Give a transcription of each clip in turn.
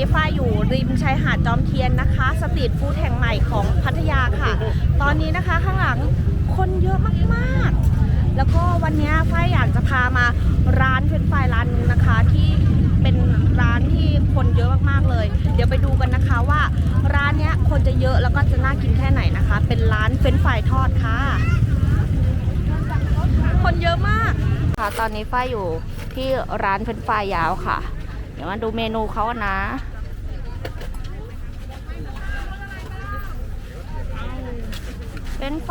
นี้ฝ้ายอยู่ริมชายหาดจอมเทียนนะคะ สตรีทฟู้ดแห่งใหม่ของพัทยาค่ะ ตอนนี้นะคะข้างหลังคนเยอะมากๆ แล้วก็วันนี้ฝ้ายอยากจะพามาร้านเฟรนฟรายร้านนึงนะคะ ที่เป็นร้านที่คนเยอะมากๆเลย เดี๋ยวไปดูกันนะคะว่าร้านเนี้ยคนจะเยอะแล้วก็จะน่ากินแค่ไหนนะคะ เป็นร้านเฟรนฟรายทอดค่ะ คนเยอะมากค่ะตอนนี้ฝ้ายอยู่ที่ร้านเฟรนฟรายยาวค่ะ ดี๋ยวมาดูเมนูเขานะเฟรนช์ฟ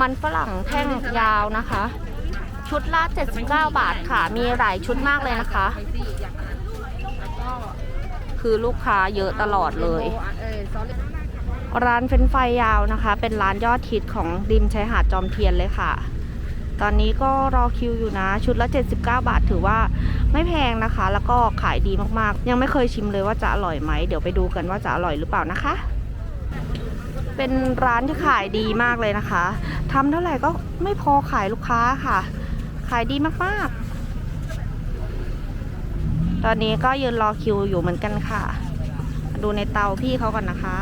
มันฝรั่งแท่งยาวนะคะ ชุดละ79 บาทค่ะ มีหลายชุดมากเลยนะคะ คือลูกค้าเยอะตลอดเลย ร้านเฟรนช์ฟยยาวนะคะ เป็นร้านยอดฮิตของริมชายหาดจอมเทียนเลยค่ะ ตอนนี้ก็รอคิวอยู่นะ ชุดละ 79 บาทถือว่าไม่แพงนะคะ แล้วก็ขายดีมากๆ ยังไม่เคยชิมเลยว่าจะอร่อยไหม เดี๋ยวไปดูกันว่าจะอร่อยหรือเปล่านะคะ เป็นร้านที่ขายดีมากเลยนะคะ ทำเท่าไหร่ก็ไม่พอขายลูกค้าค่ะ ขายดีมากๆ ตอนนี้ก็ยืนรอคิวอยู่เหมือนกันค่ะ ดูในเตาพี่เขาก่อนนะคะ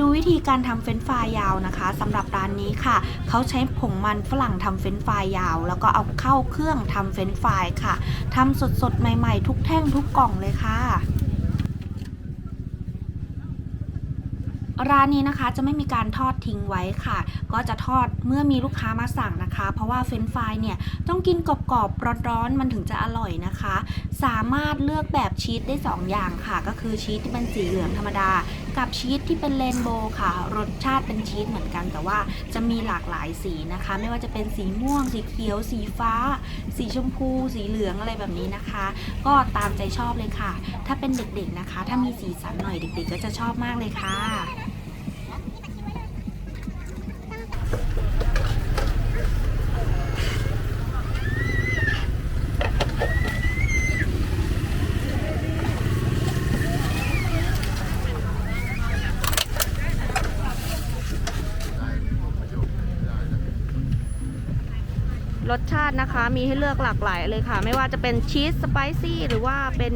ดูวิธีการทำเฟรนฟรายยาวนะคะสำหรับร้านนี้ค่ะ เขาใช้ผงมันฝรั่งทำเฟรนฟรายยาว แล้วก็เอาเข้าเครื่องทำเฟรนฟรายค่ะทำสดๆ ใหม่ ๆ ทุกแท่งทุกกล่องเลยค่ะร้านนี้นะคะจะไม่มีการทอดทิ้งไว้ค่ะ ก็จะทอดเมื่อมีลูกค้ามาสั่งนะคะ เพราะว่าเฟรนฟรายเนี่ยต้องกินกรอบๆร้อนๆมันถึงจะอร่อยนะคะ สามารถเลือกแบบชีสได้ 2 อย่างค่ะ ก็คือชีสที่เป็นสีเหลืองธรรมดา กับชีสที่เป็นเรนโบว์ค่ะ รสชาติเป็นชีสเหมือนกัน แต่ว่าจะมีหลากหลายสีนะคะ ไม่ว่าจะเป็นสีม่วง สีเขียว สีฟ้า สีชมพู สีเหลืองอะไรแบบนี้นะคะ ก็ตามใจชอบเลยค่ะ ถ้าเป็นเด็กๆนะคะ ถ้ามีสีสันหน่อยเด็กๆ ก็จะชอบมากเลยค่ะ รสชาตินะคะ มีให้เลือกหลากหลายเลยค่ะ ไม่ว่าจะเป็นชีสสไปซี่ หรือว่าเป็น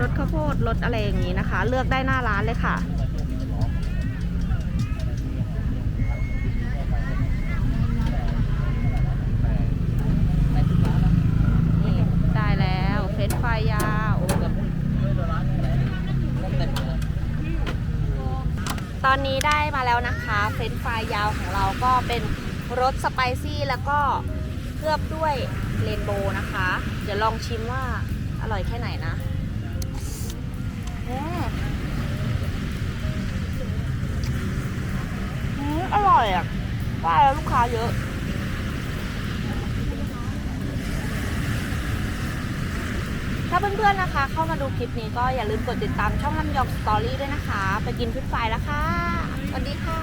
รสข้าวโพดรสอะไรอย่างนี้นะคะ เลือกได้หน้าร้านเลยค่ะ นี่ได้แล้วเฟรนช์ฟรายยาวตอนนี้ได้มาแล้วนะคะ เฟรนช์ฟรายยาวของเราก็เป็นรสสไปซี่แล้วก็ เคลือบด้วยเรนโบว์นะคะ เดี๋ยวลองชิมว่าอร่อยแค่ไหนนะอืมอืมอร่อยอะได้แล้วลูกค้าเยอะถ้าเพื่อนๆนะคะ เข้ามาดูคลิปนี้ก็อย่าลืมกดติดตามช่องลำยองสตอรี่ด้วยนะคะ ไปกินฟิตไฟแล้วค่ะ สวัสดีค่ะ